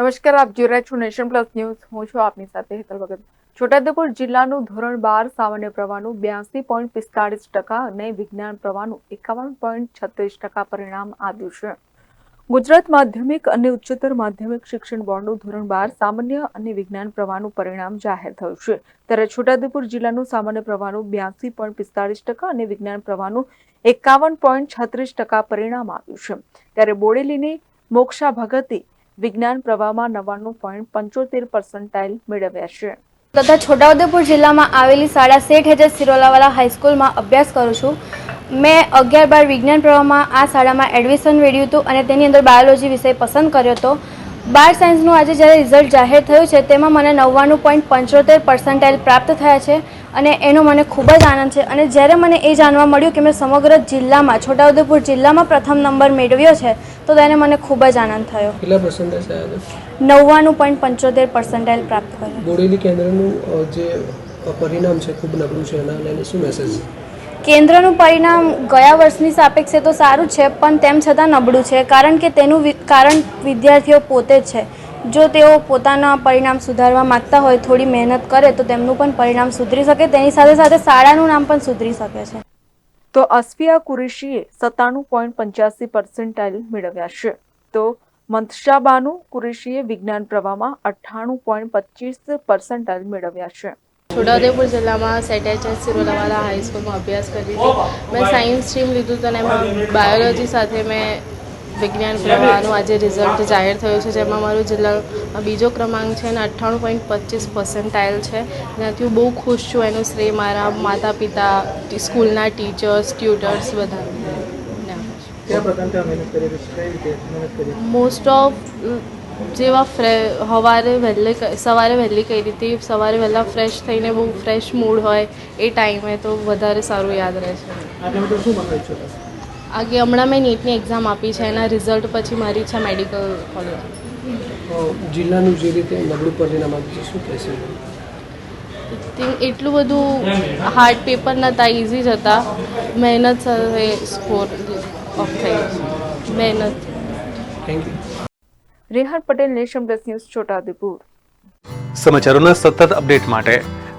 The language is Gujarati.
નમસ્કાર, આપ જોઈ રહ્યા છો નેશન પ્લસ ન્યૂઝ. હું છું આપની સાથે હેતલ ભગત. છોટાઉદેપુર જિલ્લાનું ધોરણ બાર સામાન્ય પ્રવાહનું બ્યાસી પોઈન્ટ પિસ્તાળીસ ટકા અને વિજ્ઞાન પ્રવાહનું એકાવન પોઈન્ટ છત્રીસ ટકા પરિણામ આવ્યું છે. ગુજરાત માધ્યમિક અને ઉચ્ચતર માધ્યમિક શિક્ષણ બોર્ડનું ધોરણ બાર સામાન્ય અને વિજ્ઞાન પ્રવાહનું પરિણામ જાહેર થયું છે. ત્યારે છોટાઉદેપુર જિલ્લાનું સામાન્ય પ્રવાહનું બ્યાસી પોઈન્ટ પિસ્તાળીસ ટકા અને વિજ્ઞાન પ્રવાહનું એકાવન પોઈન્ટ છત્રીસ ટકા પરિણામ આવ્યું છે. ત્યારે બોડેલીની મોક્ષા ભગતે વિજ્ઞાન પ્રવાહમાં નવ્વાણું પોઈન્ટ પંચોતેર પર્સન્ટાઇલ મેળવ્યા છે. તથા છોટાઉદેપુર જિલ્લામાં આવેલી સાડા શેઠ હજાર સિરોલાવાલા હાઈસ્કૂલમાં અભ્યાસ કરું છું. મેં અગિયાર બાર વિજ્ઞાન પ્રવાહમાં આ શાળામાં એડમિશન મેળવ્યું હતું અને તેની અંદર બાયોલોજી વિષય પસંદ કર્યો હતો. બાર સાયન્સનું આજે જ્યારે રિઝલ્ટ જાહેર થયું છે, તેમાં મને નવ્વાણું પોઈન્ટ પંચોતેર પર્સન્ટાઇલ પ્રાપ્ત થયા છે. અને એનો મને ખૂબ જ આનંદ છે. અને જ્યારે મને એ જાણવા મળ્યું કે મેં સમગ્ર જિલ્લામાં છોટાઉદેપુર જિલ્લામાં પ્રથમ નંબર મેળવ્યો છે તો તેને મને ખૂબ જ આનંદ થયો. કેટલા પર્સન્ટેજ નવ્વાણું પોઈન્ટ પંચોતેર પર્સન્ટાઇલ પ્રાપ્ત કર્યો. બોડેલી કેન્દ્રનું જે પરિણામ છે ખૂબ નબળું છે એના લઈને શું મેસેજ કેન્દ્રનું પરિણામ ગયા વર્ષની સાપેક્ષે તો સારું છે પણ તેમ છતાં નબળું છે કારણ કે તેનું કારણ વિદ્યાર્થીઓ પોતે જ છે. જો તેઓ પોતાના પરિણામ સુધારવા માંગતા હોય થોડી મહેનત કરે તો તેમનું પણ પરિણામ સુધરી શકે. તેની સાથે સાથે શાળાનું નામ પણ સુધરી શકે છે. તો અસ્ફિયા કુરેશીએ સત્તાણું પોઈન્ટ પંચ્યાસી પર્સન્ટાઇલ મેળવ્યા છે. તો મંતશા બાનુ કુરેશીએ વિજ્ઞાન પ્રવાહમાં અઠ્ઠાણું પોઈન્ટ પચીસ પર્સન્ટાઇલ મેળવ્યા છે. છોટાઉદેપુર જિલ્લામાં સેટ એચ એસ સિરોલાવાલા હાઈસ્કૂલમાં અભ્યાસ કરી હતી મેં સાયન્સ સ્ટ્રીમ લીધું હતું અને એમાં બાયોલોજી સાથે મેં વિજ્ઞાન પ્રવાહનું આજે રિઝલ્ટ જાહેર થયું છે જેમાં મારો જિલ્લા બીજો ક્રમાંક છે અને અઠ્ઠાણું પોઈન્ટ પચીસ પર્સન્ટાઇલ છે. જેનાથી હું બહુ ખુશ છું એનું શ્રેય મારા માતા પિતા સ્કૂલના ટીચર્સ ટ્યુટર્સ બધા મોસ્ટ ઓફ જેવા ફ્રે સવારે વહેલે સવારે વહેલી કઈ રીતે સવારે વહેલા ફ્રેશ થઈને બહુ ફ્રેશ મૂડ હોય એ ટાઈમે તો વધારે સારું યાદ રહે છે? આગે હમણાં મેં નીટની એક્ઝામ આપી છે એના રિઝલ્ટ પછી મારી છે મેડિકલ કોલેજ જિલ્લાનું જે રીતે નબળું પરિણામ આવ્યું છે શું કહેશે? થિંક એટલું બધું હાર્ડ પેપર નહોતા ઇઝી જ હતા. મહેનત સાથે સ્કોર ઓફ થઈ મહેનત. Thank you રેહર Patel nation plus news Chhotaudepur. સમાચારોના સતત અપડેટ માટે